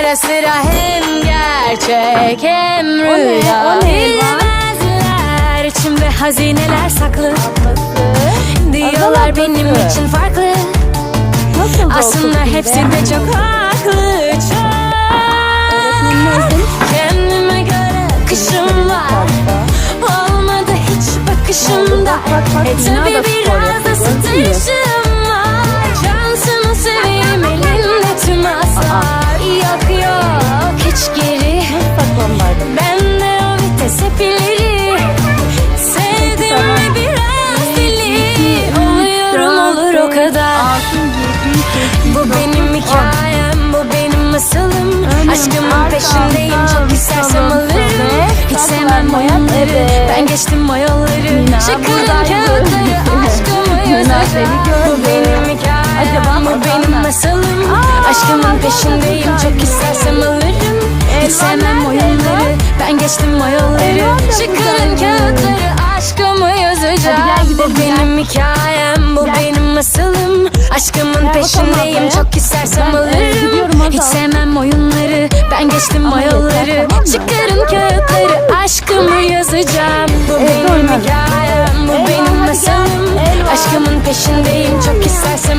ara sıra hem gerçek hem rüya. O ne lan? Bilmezler içimde hazineler saklı. Diyorlar Adana benim için farklı. Nasıl da Aslında hepsi be? de çok haklı çok. Kendime göre kışım var. Olmadı hiç bakışımda Bak, bak, bak, E tabi biraz bu benim hikayem, bu benim masalım Aşkımın peşindeyim, çok istersem alırım. Hiç sevmem oyunları, ben geçtim o yolları Çıkarın kağıtları, aşkımı gördü. Bu benim hikayem, bu benim masalım Aşkımın peşindeyim, çok istersem alırım. Hiç sevmem oyunları, ben geçtim o yolları Çıkarın kağıtları, aşkımı yazacağım. Bu benim hikayem, bu benim masalım Aşkımın bakalım peşindeyim, çok istersem Ben, alırım. Hiç sevmem oyunları, ben geçtim Ama yeter, tamam? Çıkarın kağıtları, aşkımı yazacağım. Bu benim hikayem, bu benim masalım. Aşkımın peşindeyim, çok istersem